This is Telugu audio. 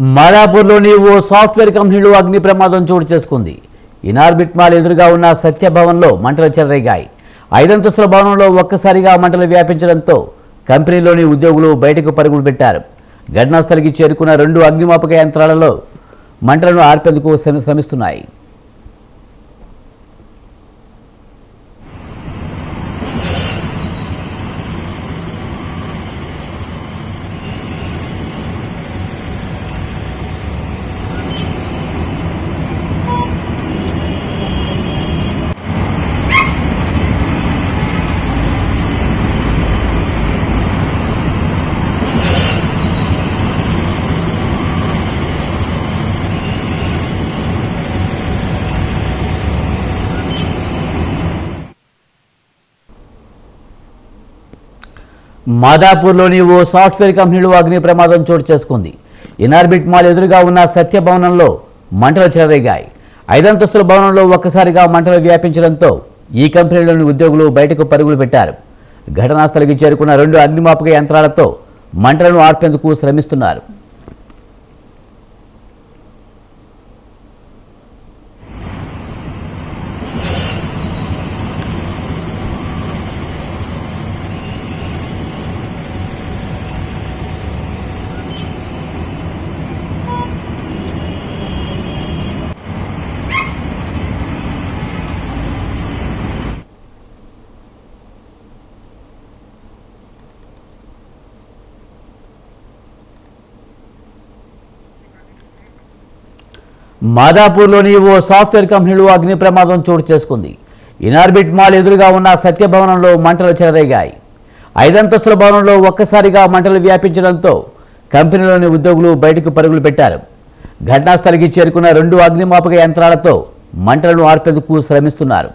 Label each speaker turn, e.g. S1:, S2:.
S1: మాదాపూర్లోని ఓ సాఫ్ట్వేర్ కంపెనీలో అగ్ని ప్రమాదం చోటు చేసుకుంది. ఇనార్బిట్ మాల్ ఎదురుగా ఉన్న సత్యభవన్లో మంటలు చెలరేగాయి. ఐదంతస్తుల భవనంలో ఒక్కసారిగా మంటలు వ్యాపించడంతో కంపెనీలోని ఉద్యోగులు బయటకు పరుగులు పెట్టారు. ఘటనాస్థలికి చేరుకున్న రెండు అగ్నిమాపక యంత్రాలలో మంటలను ఆర్పేందుకు శ్రమిస్తున్నాయి. మాదాపూర్లోని ఓ సాఫ్ట్వేర్ కంపెనీలో అగ్ని ప్రమాదం చోటు చేసుకుంది. ఇనార్బిట్ మాల్ ఎదురుగా ఉన్న సత్య భవనంలో మంటలు చెలరేగాయి. ఐదంతస్తుల భవనంలో ఒక్కసారిగా మంటలు వ్యాపించడంతో ఈ కంపెనీలోని ఉద్యోగులు బయటకు పరుగులు పెట్టారు. ఘటనా స్థలికి చేరుకున్న రెండు అగ్నిమాపక యంత్రాలతో మంటలను ఆర్పేందుకు శ్రమిస్తున్నారు. మాదాపూర్లోని ఓ సాఫ్ట్వేర్ కంపెనీలో అగ్ని ప్రమాదం చోటు చేసుకుంది. ఇనార్బిట్ మాల్ ఎదురుగా ఉన్న సత్యభవనంలో మంటలు చెలరేగాయి. ఐదంతస్తుల భవనంలో ఒక్కసారిగా మంటలు వ్యాపించడంతో కంపెనీలోని ఉద్యోగులు బయటకు పరుగులు పెట్టారు. ఘటనాస్థలికి చేరుకున్న రెండు అగ్నిమాపక యంత్రాలతో మంటలను ఆర్పేందుకు శ్రమిస్తున్నారు.